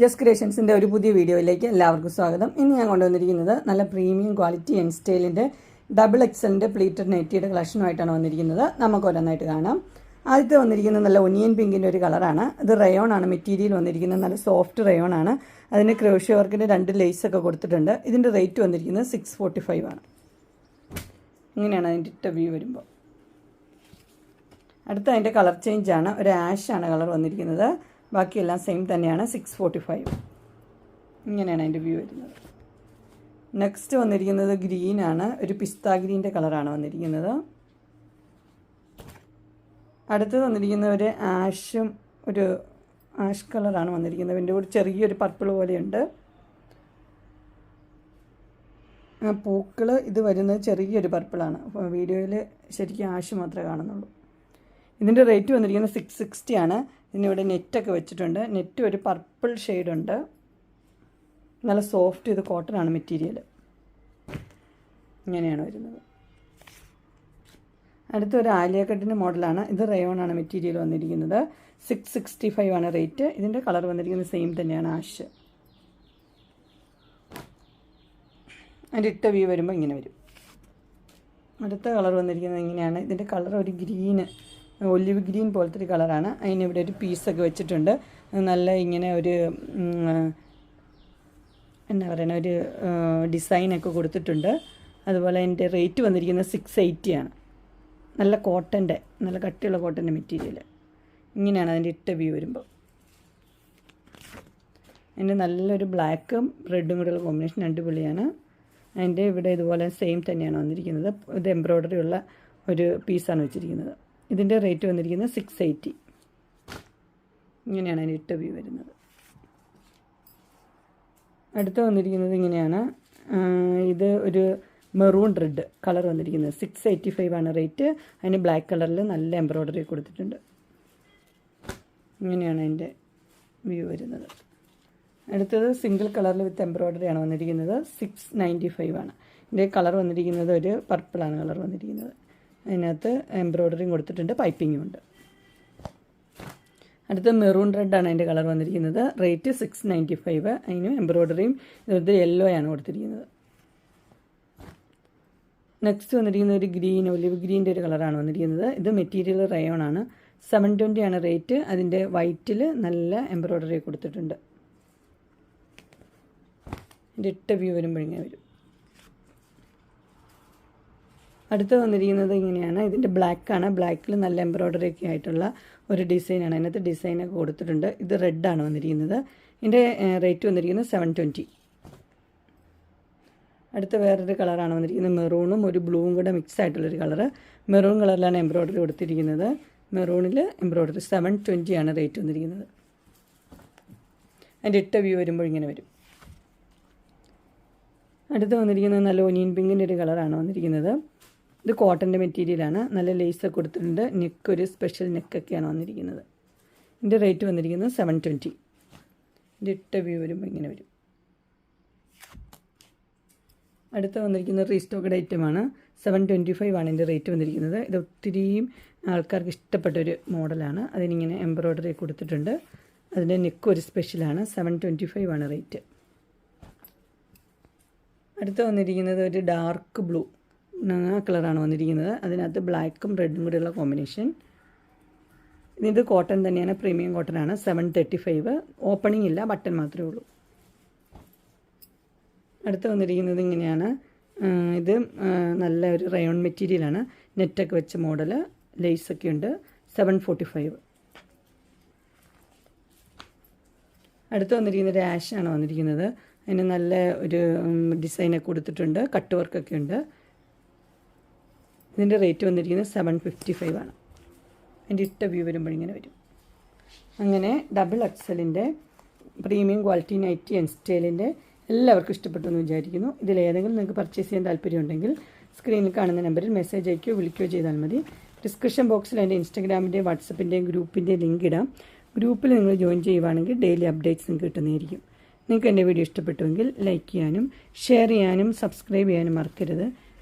Just ക്രിയേഷൻസിന്റെ ഒരു പുതിയ വീഡിയോയിലേക്ക് എല്ലാവർക്കും സ്വാഗതം. ഇന്ന് ഞാൻ കൊണ്ടുവന്നിരിക്കുന്നത് നല്ല പ്രീമിയം ക്വാളിറ്റി എൻ സ്റ്റൈലിന്റെ ഡബിൾ എക്സലിന്റെ പ്ലീറ്റഡ് നെറ്റിയുടെ കളക്ഷനുമായിട്ടാണ് വന്നിരിക്കുന്നത്. നമുക്ക് ഓരോന്നായിട്ട് കാണാം. ആദ്യത്തെ വന്നിരിക്കുന്നത് നല്ല ഒനിയൻ പിങ്കിന്റെ ഒരു കളറാണ് ഇത് റയോൺ ആണ് മെറ്റീരിയൽ വന്നിരിക്കുന്നത് നല്ല സോഫ്റ്റ് റയോൺ ആണ്. അതിന് ക്രോഷ്യ വർക്കിന്റെ രണ്ട് ലേസ് ഒക്കെ കൊടുത്തിട്ടുണ്ട്. ഇതിന്റെ റേറ്റ് വന്നിരിക്കുന്നത് സിക്സ് ഫോർട്ടി ഫൈവ് ആണ്. ഇങ്ങനെയാണ് അതിന്റെ ഇട്ട വ്യൂ വരുമ്പോൾ അടുത്ത അതിന്റെ കളർ ചേഞ്ചാണ് ഒരു ആഷാണ് കളർ വന്നിരിക്കുന്നത്. ബാക്കിയെല്ലാം സെയിം തന്നെയാണ് സിക്സ് ഫോർട്ടി ഫൈവ് ഇങ്ങനെയാണ് അതിന്റെ വ്യൂ വരുന്നത്. നെക്സ്റ്റ് വന്നിരിക്കുന്നത് ഗ്രീനാണ് ഒരു പിസ്ത ഗ്രീന്റെ കളറാണ് വന്നിരിക്കുന്നത്. അടുത്ത് വന്നിരിക്കുന്ന ഒരു ആഷും ഒരു ആഷ് കളറാണ് വന്നിരിക്കുന്നത്. അതിന്റെ കൂടെ ചെറിയൊരു പർപ്പിൾ പോലെയുണ്ട്. പൂക്കൾ ഇത് വരുന്നത് ചെറിയൊരു പർപ്പിളാണ് വീഡിയോയിൽ ശരിക്കും ആഷ് മാത്രമേ കാണുന്നുള്ളൂ. ഇതിന്റെ റേറ്റ് വന്നിരിക്കുന്നത് സിക്സ് സിക്സ്റ്റി ആണ്. ഇതിനിവിടെ നെറ്റൊക്കെ വെച്ചിട്ടുണ്ട്. നെറ്റ് ഒരു പർപ്പിൾ ഷെയ്ഡുണ്ട് നല്ല സോഫ്റ്റ് ഇത് കോട്ടൺ ആണ് മെറ്റീരിയൽ ഇങ്ങനെയാണ് വരുന്നത്. അടുത്ത ഒരു ആലിയക്കട്ടിന്റെ മോഡലാണ് ഇത് റയോൺ ആണ് മെറ്റീരിയൽ വന്നിരിക്കുന്നത്. സിക്സ് സിക്സ്റ്റി ഫൈവ് ആണ് റേറ്റ് ഇതിന്റെ കളർ വന്നിരിക്കുന്നത് സെയിം തന്നെയാണ് ആഷ് അതിന്റെ ഇട്ട വ്യൂ വരുമ്പോൾ ഇങ്ങനെ വരും. അടുത്ത കളർ വന്നിരിക്കുന്നത് ഇങ്ങനെയാണ്. ഇതിന്റെ കളർ ഒരു ഗ്രീന് ഒലിവ് ഗ്രീൻ പോലത്തെ ഒരു കളറാണ്. അതിന് ഇവിടെ ഒരു പീസൊക്കെ വെച്ചിട്ടുണ്ട്. നല്ല ഇങ്ങനെ ഒരു എന്നാ പറയുന്ന ഒരു ഡിസൈനൊക്കെ കൊടുത്തിട്ടുണ്ട്. അതുപോലെ അതിന്റെ റേറ്റ് വന്നിരിക്കുന്നത് സിക്സ് എയ്റ്റിയാണ് നല്ല കോട്ടന്റെ നല്ല കട്ടിയുള്ള കോട്ടന്റെ മെറ്റീരിയൽ ഇങ്ങനെയാണ് അതിന്റെ ഇട്ട വ്യൂ വരുമ്പോൾ. അതിന്റെ നല്ലൊരു ബ്ലാക്കും റെഡും കൂടെയുള്ള കോമ്പിനേഷൻ രണ്ട് അടിപൊളിയാണ്. അതിന്റെ ഇവിടെ ഇതുപോലെ സെയിം തന്നെയാണ് വന്നിരിക്കുന്നത്. ഇത് എംബ്രോയ്ഡറി ഉള്ള ഒരു പീസാണ് വെച്ചിരിക്കുന്നത്. ഇതിന്റെ റേറ്റ് വന്നിരിക്കുന്നത് സിക്സ് എയ്റ്റി ഇങ്ങനെയാണ് അതിന്റെ ഇട്ട വ്യൂ വരുന്നത്. അടുത്ത വന്നിരിക്കുന്നത് ഇങ്ങനെയാണ്. ഇത് ഒരു മെറൂൺ റെഡ് കളർ വന്നിരിക്കുന്നത്. സിക്സ് എയ്റ്റി ഫൈവ് ആണ് റേറ്റ് അതിന് ബ്ലാക്ക് കളറിൽ നല്ല എംബ്രോയ്ഡറി കൊടുത്തിട്ടുണ്ട്. ഇങ്ങനെയാണ് അതിന്റെ വ്യൂ വരുന്നത്. അടുത്തത് സിംഗിൾ കളറിൽ വിത്ത് എംബ്രോയ്ഡറി ആണ് വന്നിരിക്കുന്നത്. സിക്സ് നയന്റി ഫൈവ് ആണ്. ഇതിന്റെ കളർ വന്നിരിക്കുന്നത് ഒരു പർപ്പിളാണ് കളർ വന്നിരിക്കുന്നത്. അതിനകത്ത് എംബ്രോയ്ഡറിയും കൊടുത്തിട്ടുണ്ട് പൈപ്പിങ്ങും ഉണ്ട്. അടുത്ത മെറൂൺ റെഡാണ് അതിന്റെ കളർ വന്നിരിക്കുന്നത്. റേറ്റ് സിക്സ് നയന്റി ഫൈവ് അതിന് എംബ്രോയ്ഡറിയും ഇത് യെല്ലോ ആണ് കൊടുത്തിരിക്കുന്നത്. നെക്സ്റ്റ് വന്നിരിക്കുന്ന ഒരു ഗ്രീൻ ഒലിവ് ഗ്രീന്റെ ഒരു കളറാണ് വന്നിരിക്കുന്നത്. ഇത് മെറ്റീരിയൽ റയോൺ ആണ്. സെവൻ ട്വന്റി ആണ് റേറ്റ്. അതിന്റെ വൈറ്റിൽ നല്ല എംബ്രോയ്ഡറി കൊടുത്തിട്ടുണ്ട്. ഇതിന്റെ ഇട്ട വ്യൂ വരുമ്പോഴിങ്ങനെ വരും. അടുത്ത് വന്നിരിക്കുന്നത് ഇങ്ങനെയാണ്. ഇതിന്റെ ബ്ലാക്കാണ് ബ്ലാക്കിൽ നല്ല എംബ്രോയ്ഡറി ഒക്കെ ആയിട്ടുള്ള ഒരു ഡിസൈനാണ് അതിനകത്ത് ഡിസൈനൊക്കെ കൊടുത്തിട്ടുണ്ട്. ഇത് റെഡാണ് വന്നിരിക്കുന്നത്. ഇതിന്റെ റേറ്റ് വന്നിരിക്കുന്നത് സെവൻ ട്വന്റി അടുത്ത വേറൊരു കളറാണ് വന്നിരിക്കുന്നത്. മെറൂണും ഒരു ബ്ലൂവും കൂടെ മിക്സ് ആയിട്ടുള്ളൊരു കളറ് മെറൂൺ കളറിലാണ് എംബ്രോയ്ഡറി കൊടുത്തിരിക്കുന്നത്. മെറൂണിൽ എംബ്രോയ്ഡറി സെവൻ ആണ് റേറ്റ് വന്നിരിക്കുന്നത്. അതിന്റെ ഇട്ട വ്യൂ വരുമ്പോൾ ഇങ്ങനെ വരും. അടുത്ത് വന്നിരിക്കുന്നത് നല്ല ഒനിയൻ പിങ്കിന്റെ ഒരു കളറാണ് വന്നിരിക്കുന്നത്. ഇത് കോട്ടന്റെ മെറ്റീരിയലാണ് നല്ല ലേസ് കൊടുത്തിട്ടുണ്ട്. നെക്ക് ഒരു സ്പെഷ്യൽ നെക്കൊക്കെയാണ് വന്നിരിക്കുന്നത്. ഇതിന്റെ റേറ്റ് വന്നിരിക്കുന്നത് സെവൻ ട്വന്റി ഇതിന്റെ ഇട്ട വ്യൂ വരുമ്പോൾ ഇങ്ങനെ വരും. അടുത്ത വന്നിരിക്കുന്ന റീസ്റ്റോക്കഡ് ഐറ്റമാണ് സെവൻ ട്വന്റി ഫൈവ് ആണ് ഇതിന്റെ റേറ്റ് വന്നിരിക്കുന്നത്. ഇത് ഒത്തിരിയും ആൾക്കാർക്ക് ഇഷ്ടപ്പെട്ടൊരു മോഡലാണ് അതിനിങ്ങനെ എംബ്രോയ്ഡറി കൊടുത്തിട്ടുണ്ട്. അതിന്റെ നെക്ക് ഒരു സ്പെഷ്യലാണ് സെവൻ ട്വന്റി ഫൈവ് ആണ് റേറ്റ് അടുത്ത വന്നിരിക്കുന്നത് ഒരു ഡാർക്ക് ബ്ലൂ കളറാണ് വന്നിരിക്കുന്നത്. അതിനകത്ത് ബ്ലാക്കും റെഡും കൂടെയുള്ള കോമ്പിനേഷൻ. ഇത് കോട്ടൺ തന്നെയാണ് പ്രീമിയം കോട്ടൺ ആണ് സെവൻ തേർട്ടി ഫൈവ്. ഓപ്പണിംഗ് ഇല്ല ബട്ടൺ മാത്രമേ ഉള്ളൂ. അടുത്ത് വന്നിരിക്കുന്നത് ഇങ്ങനെയാണ്. ഇത് നല്ല ഒരു റയോൺ മെറ്റീരിയലാണ്. നെറ്റൊക്കെ വെച്ച മോഡൽ ലേസൊക്കെ ഉണ്ട്. Seven forty five. അടുത്ത് വന്നിരിക്കുന്നത് ആഷാണ് വന്നിരിക്കുന്നത്. അതിന് നല്ല ഒരു ഡിസൈനൊക്കെ കൊടുത്തിട്ടുണ്ട്. കട്ട് വർക്കൊക്കെ ഉണ്ട്. ഇതിന്റെ റേറ്റ് വന്നിരിക്കുന്നത് സെവൻ ഫിഫ്റ്റി ഫൈവ് ആണ്. അതിന്റെ ഇട്ട വ്യൂ വരുമ്പോൾ ഇങ്ങനെ വരും. അങ്ങനെ ഡബിൾ എക്സലിന്റെ പ്രീമിയം ക്വാളിറ്റി നൈറ്റി ആൻഡ് സ്റ്റൈലിന്റെ എല്ലാവർക്കും ഇഷ്ടപ്പെട്ടു എന്ന് വിചാരിക്കുന്നു. ഇതിലേതെങ്കിലും നിങ്ങൾക്ക് പർച്ചേസ് ചെയ്യാൻ താല്പര്യമുണ്ടെങ്കിൽ സ്ക്രീനിൽ കാണുന്ന നമ്പറിൽ മെസ്സേജ് അയക്കുകയോ വിളിക്കുകയോ ചെയ്താൽ മതി. ഡിസ്ക്രിപ്ഷൻ ബോക്സിൽ എന്റെ ഇൻസ്റ്റാഗ്രാമിന്റെയും വാട്സപ്പിന്റെയും ഗ്രൂപ്പിന്റെയും ലിങ്ക് ഇടാം. ഗ്രൂപ്പിൽ നിങ്ങൾ ജോയിൻ ചെയ്യുവാണെങ്കിൽ ഡെയിലി അപ്ഡേറ്റ്സ് നിങ്ങൾക്ക് കിട്ടുന്നതായിരിക്കും. നിങ്ങൾക്ക് എന്റെ വീഡിയോ ഇഷ്ടപ്പെട്ടുവെങ്കിൽ ലൈക്ക് ചെയ്യാനും ഷെയർ ചെയ്യാനും സബ്സ്ക്രൈബ് ചെയ്യാനും മറക്കരുത്.